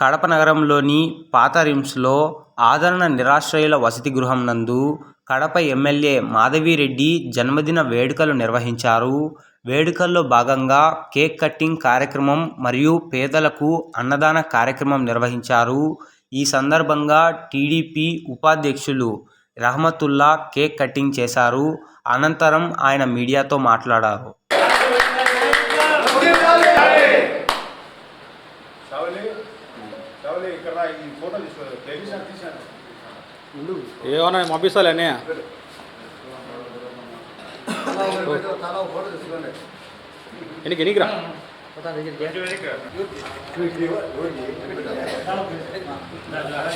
కడప నగరంలోని పాత రిమ్స్లో ఆదరణ నిరాశ్రయుల వసతి గృహం నందు కడప ఎమ్మెల్యే మాధవిరెడ్డి జన్మదిన వేడుకలు నిర్వహించారు. వేడుకల్లో భాగంగా కేక్ కటింగ్ కార్యక్రమం మరియు పేదలకు అన్నదాన కార్యక్రమం నిర్వహించారు. ఈ సందర్భంగా టీడీపీ ఉపాధ్యక్షులు రహమతుల్లా కేక్ కట్టింగ్ చేశారు. అనంతరం ఆయన మీడియాతో మాట్లాడారు. ఏమన్నా పంపిస్తాలే అన్నయ్య తలా ఫోటో తీసుకోండి ఎనికి ఎనికి రా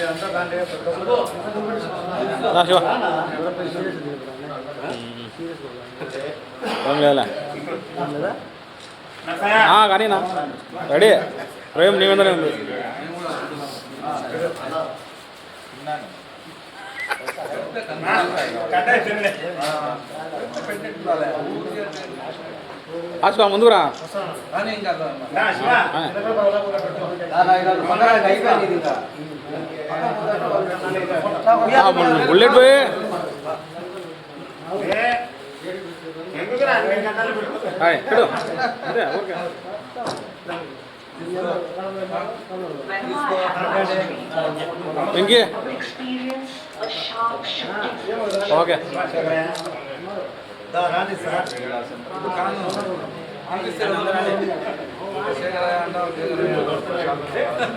అంతా దాంట్లో రా శివ ఏం లేదులే ఆ, కానీ నా రెడీ ప్రేమ్ నీ మీదనే ఉంది ఆ, శివ ముందుకు రా నా శివ ఆ. ఆ, బుల్- బుల్లెట్ పోయి hi. Okay Thank you. Okay.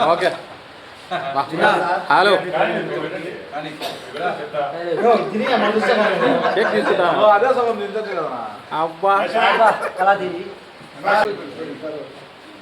Okay. Hello. Bro, ini yang manusia kan? Cek di sana. Oh, ada sama manusia di sana. Apa? Kalau di.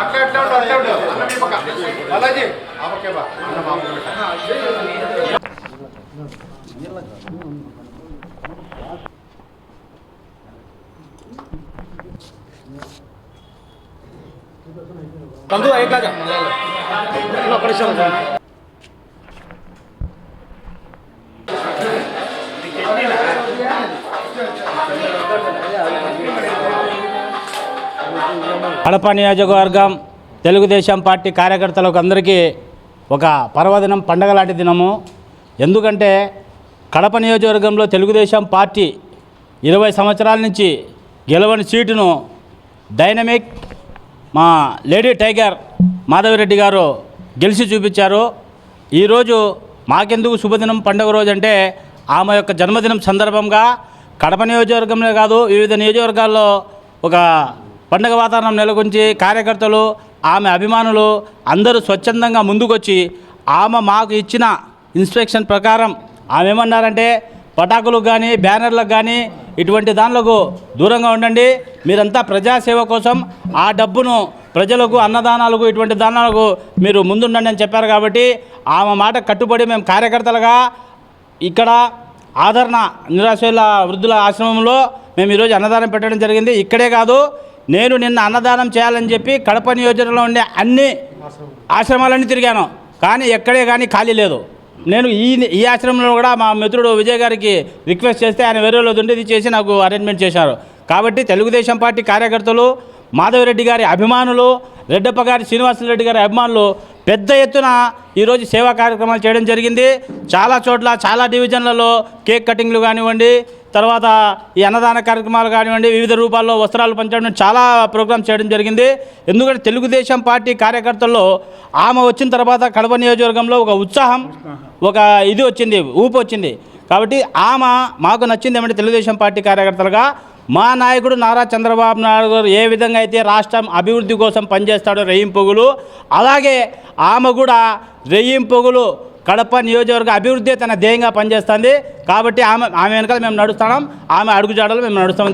అట్లా ఎట్లా ఉండు, అట్లా ఉండు. అన్న మీ పక్క. బాలాజీ, ఆ పక్కే బా. అన్న మా పక్క పెట్టు. కందు ఎట్లా కడప నియోజకవర్గం తెలుగుదేశం పార్టీ కార్యకర్తలకు అందరికీ ఒక పర్వదినం పండగ లాంటి దినము. ఎందుకంటే కడప నియోజకవర్గంలో తెలుగుదేశం పార్టీ ఇరవై సంవత్సరాల నుంచి గెలవని సీటును డైనమిక్ మా లేడీ టైగర్ మాధవిరెడ్డి గారు గెలిచి చూపించారు. ఈరోజు మాకెందుకు శుభదినం పండుగ రోజు అంటే ఆమె యొక్క జన్మదినం సందర్భంగా కడప నియోజకవర్గంలో కాదు వివిధ నియోజకవర్గాల్లో ఒక పండగ వాతావరణం నెలకొంచి కార్యకర్తలు ఆమె అభిమానులు అందరూ స్వచ్ఛందంగా ముందుకొచ్చి ఆమె మాకు ఇచ్చిన ఇన్స్ట్రక్షన్ ప్రకారం ఆమె ఏమన్నారంటే పటాకులకు కానీ బ్యానర్లకు కానీ ఇటువంటి దానిలకు దూరంగా ఉండండి. మీరంతా ప్రజాసేవ కోసం ఆ డబ్బును ప్రజలకు అన్నదానాలకు ఇటువంటి దానాలకు మీరు ముందుండండి అని చెప్పారు కాబట్టి ఆమె మాట కట్టుబడి మేము కార్యకర్తలుగా ఇక్కడ ఆదరణ నిరాశల వృద్ధుల ఆశ్రమంలో మేము ఈరోజు అన్నదానం పెట్టడం జరిగింది. ఇక్కడే కాదు నేను నిన్న అన్నదానం చేయాలని చెప్పి కడప నియోజకవర్గంలో ఉండే అన్ని ఆశ్రమాలన్నీ తిరిగాను. కానీ ఎక్కడే కానీ ఖాళీ లేదు. నేను ఈ ఈ ఆశ్రమంలో కూడా మా మిత్రుడు విజయ్ గారికి రిక్వెస్ట్ చేస్తే ఆయన వేరే రోజు ఉండేది చేసి నాకు అరేంజ్మెంట్ చేశారు. కాబట్టి తెలుగుదేశం పార్టీ కార్యకర్తలు మాధవరెడ్డి గారి అభిమానులు రెడ్డప్ప గారి శ్రీనివాసరెడ్డి గారి అభిమానులు పెద్ద ఎత్తున ఈరోజు సేవా కార్యక్రమాలు చేయడం జరిగింది. చాలా చోట్ల చాలా డివిజన్లలో కేక్ కటింగ్లు కానివ్వండి తర్వాత ఈ అన్నదాన కార్యక్రమాలు కానివ్వండి వివిధ రూపాల్లో వస్త్రాలు పంచడం చాలా ప్రోగ్రామ్స్ చేయడం జరిగింది. ఎందుకంటే తెలుగుదేశం పార్టీ కార్యకర్తల్లో ఆమె వచ్చిన తర్వాత కడప నియోజకవర్గంలో ఒక ఉత్సాహం ఒక ఇది వచ్చింది ఊపు వచ్చింది. కాబట్టి ఆమె మాకు నచ్చింది ఏమంటే తెలుగుదేశం పార్టీ కార్యకర్తలుగా మా నాయకుడు నారా చంద్రబాబు నాయుడు గారు ఏ విధంగా అయితే రాష్ట్రం అభివృద్ధి కోసం పనిచేస్తాడో రెయ్యింపొగులు అలాగే ఆమె కూడా రెయ్యింపొగులు కడప నియోజకవర్గ అభివృద్ధి తన ధ్యేయంగా పనిచేస్తుంది. కాబట్టి ఆమె ఆమె వెనకాల మేము నడుస్తున్నాం ఆమె అడుగుజాడలు మేము నడుస్తాం.